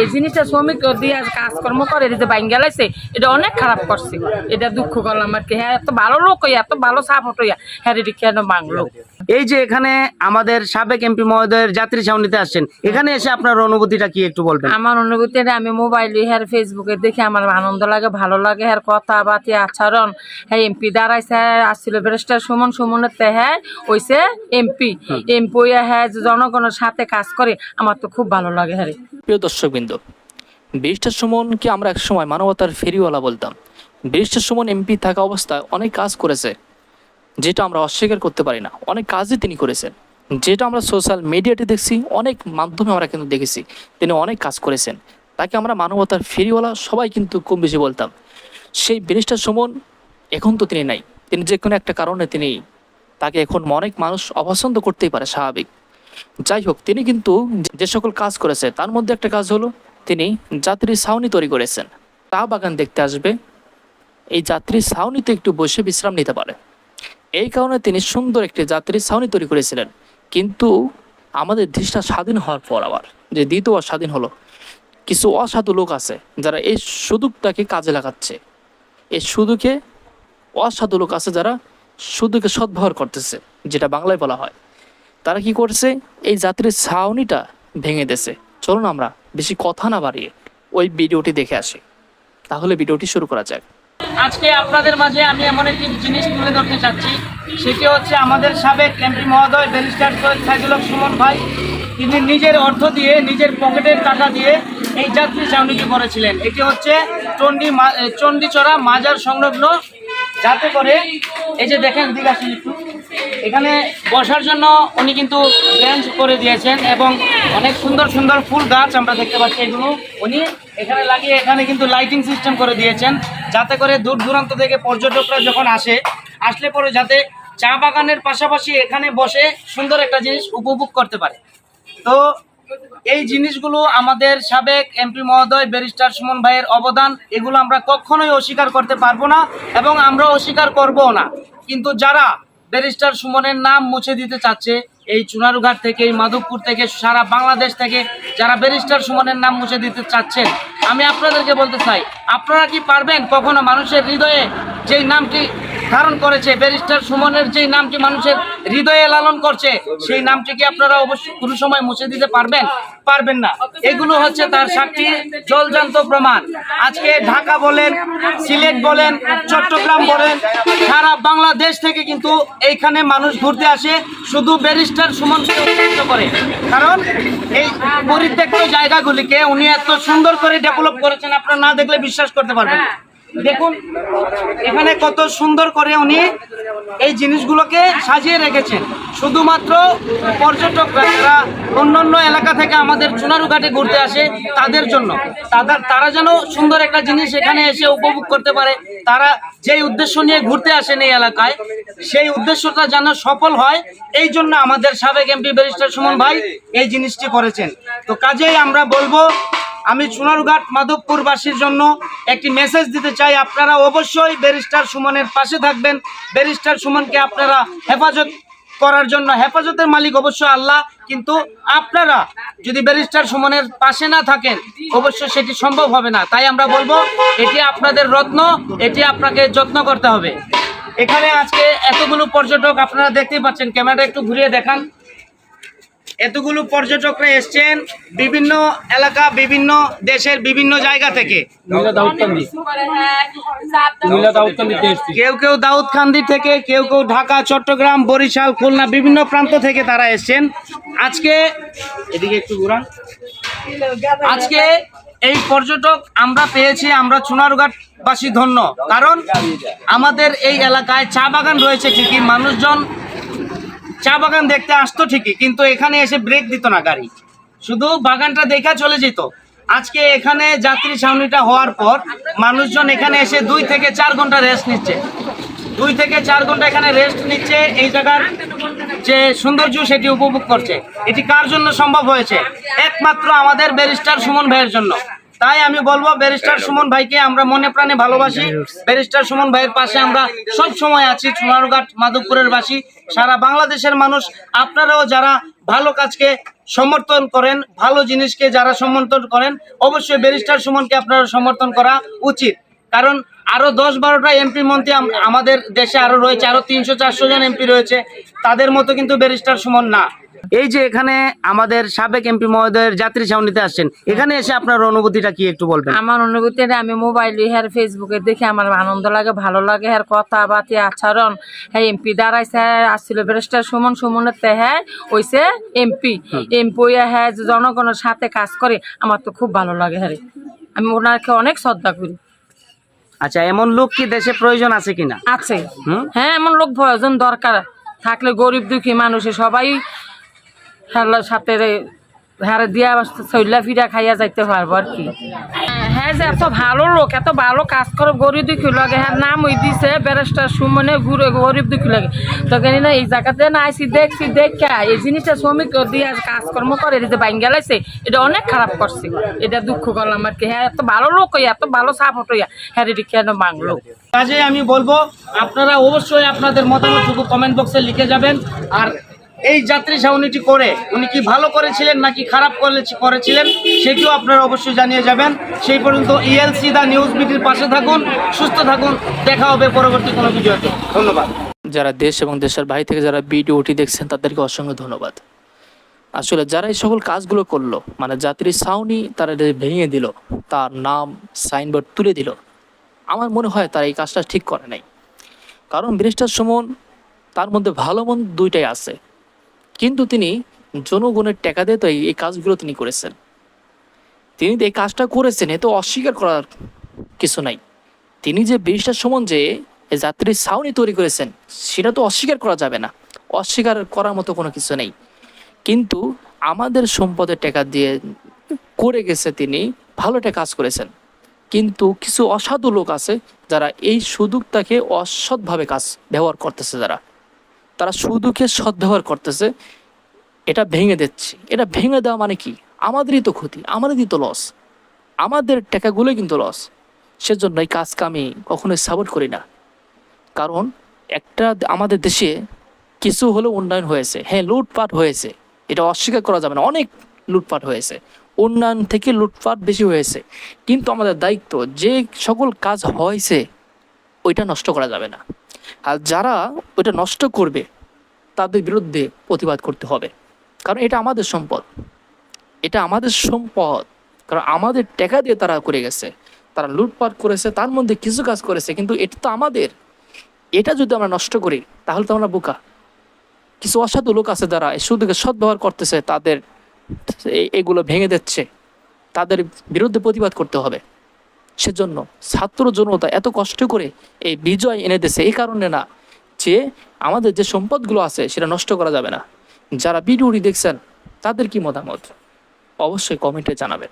এই জিনিসটা শ্রমিক দিয়ে কাজকর্ম করে যে বাইন গেলাইছে এটা অনেক খারাপ করছে। এটা দুঃখ করলাম আর কি। হ্যাঁ এত ভালো লোক এত ভালো সাপোর্ট হ্যাঁ রেডি কেন বাংলো? এই যে এখানে আমাদের সাবেক এমপি মহোদয়ের যাত্রী ছাউনিতে আসছেন এখানে এসে আপনার অনুভূতিটা কি একটু বলবেন? আমার অনুভূতি আমি মোবাইল হ্যাঁ ফেসবুকে দেখে আমার আনন্দ লাগে ভালো লাগে হ্যাঁ কথা বাতি আচরণ। হ্যাঁ এমপি দাঁড়াইছে আসছিল ব্যারিস্টার সুমন সুমনের তে হ্যাঁ হইছে এমপি এমপি হ্যাঁ জনগণের সাথে কাজ করে আমার তো খুব ভালো লাগে হ্যাঁ প্রিয় দর্শকবৃন্দ ব্যারিস্টার সুমনকে আমরা একসময় মানবতার ফেরিওয়ালা বলতাম। ব্যারিস্টার সুমন এমপি থাকা অবস্থায় অনেক কাজ করেছে। যেটা আমরা অস্বীকার করতে পারি না। অনেক কাজই তিনি করেছেন। যেটা আমরা সোশ্যাল মিডিয়াতে দেখছি, অনেক মাধ্যমে আমরা কিন্তু দেখেছি, তিনি অনেক কাজ করেছেন। তাকে আমরা মানবতার ফেরিওয়ালা সবাই কিন্তু কম বেশি বলতাম। সেই ব্যারিস্টার সুমন এখন তো তিনি নাই। তিনি যে কোনো একটা কারণে তিনি তাকে এখন অনেক মানুষ অপছন্দ করতেই পারে স্বাভাবিক। যাই হোক, তিনি কিন্তু যে সকল কাজ করেছে, তার মধ্যে একটা কাজ হলো, তিনি যাত্রী ছাউনি তৈরি করেছেন। চা বাগান দেখতে আসবে। এই যাত্রী ছাউনিতে একটু বসে বিশ্রাম নিতে পারে। এই কারণে তিনি সুন্দর একটি যাত্রী ছাউনি তৈরি করেছিলেন। কিন্তু আমাদের দেশটা স্বাধীন হওয়ার পর আবার, যে দ্বিতীয় স্বাধীন হলো, কিছু অসাধু লোক আছে যারা এই সুযোগটাকে কাজে লাগাচ্ছে। এই সুযোগে অসাধু লোক আছে যারা সুযোগে সদ্ব্যবহার করতেছে, যেটা বাংলায় বলা হয়। তারা কি করছে? এই যাত্রীর ছাউনিটা ভেঙে দিয়েছে। চলুন আমরা বেশি কথা না বাড়িয়ে ওই ভিডিওটি দেখে আসি। তাহলে ভিডিওটি শুরু করা যাক। আজকে আপনাদের মাঝে আমি এমন একটি জিনিস তুলে ধরতে চাচ্ছি, সেটি হচ্ছে আমাদের সাবেক এমপি মহোদয় ব্যারিস্টার সৈয়দ সাইদুল সুমন ভাই। তিনি নিজের অর্থ দিয়ে, নিজের পকেটের টাকা দিয়ে এই যাত্রী ছাউনিটি করেছিলেন। এটি হচ্ছে চণ্ডী চণ্ডীচড়া মাজার সংলগ্ন। যাতে করে এই যে দেখেন দিঘাশি একটু এখানে বসার জন্য উনি কিন্তু বেঞ্চ করে দিয়েছেন এবং অনেক সুন্দর সুন্দর ফুল গাছ আমরা দেখতে পাচ্ছি এগুলো উনি এখানে লাগিয়ে এখানে কিন্তু লাইটিং সিস্টেম করে দিয়েছেন যাতে করে দূর দূরান্ত থেকে পর্যটকরা যখন আসে, আসলে পরে যাতে চা বাগানের পাশাপাশি এখানে বসে সুন্দর একটা জিনিস উপভোগ করতে পারে। তো এই জিনিসগুলো আমাদের সাবেক এমপি মহোদয় ব্যারিস্টার সুমন ভাইয়ের অবদান, এগুলো আমরা কখনোই অস্বীকার করতে পারব না এবং আমরা অস্বীকার করবও না। কিন্তু যারা ব্যারিস্টার সুমনের নাম মুছে দিতে চাচ্ছে এই চুনারুঘাট থেকে, এই মাধবপুর থেকে, সারা বাংলাদেশ থেকে যারা ব্যারিস্টার সুমনের নাম মুছে দিতে চাচ্ছেন। আমি আপনাদেরকে বলতে চাই, আপনারা কি পারবেন কখনো মানুষের হৃদয়ে যেই নামটি ধারণ করেছে। ব্যারিস্টার সুমনের যেই নামটি মানুষের হৃদয়ে লালন করছে, সেই নামটি কি আপনারা অবশ্যই কোনো সময় মুছে দিতে পারবেন পারবেন না। এগুলো হচ্ছে তার সাক্ষী জলজান্ত প্রমাণ। আজকে ঢাকা বলেন, সিলেট বলেন, চট্টগ্রাম বলেন, সারা বাংলাদেশ থেকে কিন্তু এইখানে মানুষ ঘুরতে আসে, শুধু ব্যারিস্টার সুমনকে উদ্দেশ্য করে। কারণ এই পরিত্যক্ত জায়গাগুলিকে উনি এত সুন্দর করে ডেভেলপ করেছেন, আপনারা না দেখলে বিশ্বাস করতে পারবেন না। দেখুন, এখানে কত সুন্দর করে উনি এই জিনিসগুলোকে সাজিয়ে রেখেছেন। শুধুমাত্র পর্যটকরা যারা অন্যান্য এলাকা থেকে আমাদের চুনারুঘাটে ঘুরতে আসে তাদের জন্য। তাদের, তারা যেন সুন্দর একটা জিনিস এখানে এসে উপভোগ করতে পারে। তারা যেই উদ্দেশ্য নিয়ে ঘুরতে আসেন এই এলাকায়, সেই উদ্দেশ্যটা যেন সফল হয়, এই জন্য আমাদের সাবেক এমপি ব্যারিস্টার সুমন ভাই এই জিনিসটি করেছেন। তো কাজেই আমরা বলব আমি সোনারঘাট মাধবপুরবাসীর জন্য একটি মেসেজ দিতে চাই। আপনারা অবশ্যই ব্যারিস্টার সুমনের পাশে থাকবেন। ব্যারিস্টার সুমনকে আপনারা হেফাজত করার জন্য, হেফাজতের মালিক অবশ্য আল্লাহ, কিন্তু আপনারা যদি ব্যারিস্টার সুমনের পাশে না থাকেন অবশ্য সেটি সম্ভব হবে না। তাই আমরা বলব, এটি আপনাদের রত্ন, এটি আপনাকে যত্ন করতে হবে। এখানে আজকে এতগুলো পর্যটক আপনারা দেখতেই পাচ্ছেন। ক্যামেরাটা একটু ঘুরিয়ে দেখান। এতগুলো পর্যটকরা এসছেন বিভিন্ন এলাকা বিভিন্ন দেশের বিভিন্ন জায়গা থেকে। কেউ কেউ দাউদকান্দি থেকে কেউ কেউ ঢাকা চট্টগ্রাম বরিশাল খুলনা বিভিন্ন প্রান্ত থেকে তারা এসছেন। আজকে এদিকে একটু ঘুরান। আজকে এই পর্যটক আমরা পেয়েছি আমরা চুনারুঘাটবাসী ধন্য। কারণ আমাদের এই এলাকায় চা বাগান রয়েছে ঠিকই মানুষজন চা বাগান দেখতে আসতো ঠিকই, কিন্তু এখানে এসে ব্রেক দিত না গাড়ি। শুধু বাগানটা দেখা চলে যেত। আজকে এখানে যাত্রী ছাউনিটা হওয়ার পর মানুষজন এখানে এসে দুই থেকে চার ঘণ্টা রেস্ট নিচ্ছে। দুই থেকে চার ঘণ্টা এখানে রেস্ট নিচ্ছে এই জায়গার যে সৌন্দর্য সেটি উপভোগ করছে। এটি কার জন্য সম্ভব হয়েছে? একমাত্র আমাদের ব্যারিস্টার সুমন ভাইয়ের জন্য। তাই আমি বলব ব্যারিস্টার সুমন ভাইকে আমরা মনে প্রাণে ভালোবাসি। ব্যারিস্টার সুমন ভাইয়ের পাশে আমরা সব সময় আছি, সোনারঘাট, মাধবপুরের বাসী। সারা বাংলাদেশের মানুষ, আপনারাও যারা ভালো কাজকে সমর্থন করেন, ভালো জিনিসকে যারা সমর্থন করেন, অবশ্যই ব্যারিস্টার সুমনকে আপনারা সমর্থন করা উচিত। কারণ আরও দশ বারোটা এমপি মন্ত্রী আম- আমাদের দেশে আরও রয়েছে আরও তিনশো চারশো জন এমপি রয়েছে। তাদের মতো কিন্তু ব্যারিস্টার সুমন না। এই যে এখানে আমাদের সাবেক এমপি মহোদয়ের যাত্রী ছাউনিতে আসছেন এখানে এসে আপনার অনুভূতিটা কি একটু বলবেন? আমার অনুভূতিটা আমি মোবাইল হ্যার ফেসবুকে দেখে আমার আনন্দ লাগে ভালো লাগে হ্যার কথা বাতি আচরণ। হ্যাঁ এমপি দাঁড়াইছে আসছিল ব্যারিস্টার সুমন সুমনের তে হ্যাঁ ওইসে এমপি। এমপি হ্যাঁ জনগণের সাথে কাজ করে আমার তো খুব ভালো লাগে হ্যাঁ আমি ওনাকে অনেক শ্রদ্ধা করি। আচ্ছা এমন লোক কি দেশে প্রয়োজন আছে কিনা? আছে। হুম? হ্যাঁ এমন লোক প্রয়োজন দরকার। থাকলে গরিব দুঃখী মানুষে সবাই সাথে হারে দিয়া চল্লা ফিরা খাইয়া যাইতে পারব আর কি। হ্যাঁ যে, এত ভালো লোক, এত ভালো কাজ গরিব দুঃখী হ্যাঁ নাম ব্যারেস্টার সুমনে ঘুরে, গরিব দুঃখী লাগে। এই জায়গাতে না দেখছি দেখা এই জিনিসটা শ্রমিক দিয়ে কাজকর্ম করে এটা অনেক খারাপ করছে। এটা দুঃখ হ্যাঁ এত ভালো লোক এত ভালো হ্যাঁ কেন বাংলো আমি বলব, আপনারা অবশ্যই আপনাদের মতামতটুকু কমেন্ট বক্সে লিখে যাবেন। আর এই যাত্রী ছাউনিটি করে উনি কি ভালো করেছিলেন নাকি খারাপ করেছিলেন, সেটিও আপনারা অবশ্যই জানিয়ে যাবেন। সেই পর্যন্ত ইএলসি দা নিউজ বিটির পাশে থাকুন, সুস্থ থাকুন, দেখা হবে পরবর্তী কোনো ভিডিওতে। ধন্যবাদ। যারা দেশ এবং দেশের বাইরে থেকে যারা ভিডিওটি দেখছেন, তাদেরকে অসংখ্য ধন্যবাদ। আসলে যারা এই সকল কাজগুলো করল মানে যাত্রী ছাউনি তারা ভেঙে দিল, তার নাম সাইনবোর্ড তুলে দিল, আমার মনে হয় তারা এই কাজটা ঠিক করে নাই। কারণ ব্যারিস্টার সুমন, তার মধ্যে ভালো মন দুইটাই আছে। কিন্তু তিনি জনগণের টাকা দিয়ে তো এই কাজগুলো তিনি করেছেন। তিনি এই কাজটা করেছেন, এ তো অস্বীকার করার কিছু নাই। তিনি যে ব্যারিস্টার সুমন যে এই ছাউনি তৈরি করেছেন, সেটা তো অস্বীকার করা যাবে না। অস্বীকার করার মতো কোনো কিছু নেই। কিন্তু আমাদের সম্পদের টাকা দিয়ে করে গেছে তিনি, ভালো একটা কাজ করেছেন। কিন্তু কিছু অসাধু লোক আছে, যারা এই সুযোগটাকে অসৎভাবে কাজ ব্যবহার করতেছে যারা। তারা সুদুকে সদ্ব্যবহার করতেছে, এটা ভেঙে দিচ্ছে। এটা ভেঙে দেওয়া মানে কি? আমাদেরই তো ক্ষতি, আমাদেরই তো লস আমাদের টাকাগুলোই কিন্তু লস সেজন্য এই কাজকে আমি কখনোই সাপোর্ট করি না। কারণ একটা আমাদের দেশে কিছু হলেও উন্নয়ন হয়েছে। হ্যাঁ লুটপাট হয়েছে। এটা অস্বীকার করা যাবে না। অনেক লুটপাট হয়েছে। উন্নয়ন থেকে লুটপাট বেশি হয়েছে। কিন্তু আমাদের দায়িত্ব যে সকল কাজ হয়েছে, ওইটা নষ্ট করা যাবে না। আর যারা ওইটা নষ্ট করবে, তাদের বিরুদ্ধে প্রতিবাদ করতে হবে। কারণ এটা আমাদের সম্পদ। এটা আমাদের সম্পদ। কারণ আমাদের টাকা দিয়ে তারা করে গেছে, তারা লুটপাট করেছে, তার মধ্যে কিছু কাজ করেছে, কিন্তু এটা তো আমাদের। এটা যদি আমরা নষ্ট করি, তাহলে তো আমরা বোকা। কিছু অসাধু লোক আছে যারা সুদকে সদ্ব্যবহার করতেছে, তাদের এগুলো ভেঙে দিচ্ছে। তাদের বিরুদ্ধে প্রতিবাদ করতে হবে। সেজন্য ছাত্র জনতা এত কষ্ট করে এই বিজয় এনে দিয়েছে, এই কারণে না যে আমাদের যে সম্পদগুলো আছে সেটা নষ্ট করা যাবে না। যারা ভিডিওটি দেখছেন, তাদের কি মতামত? অবশ্যই কমেন্টে জানাবেন।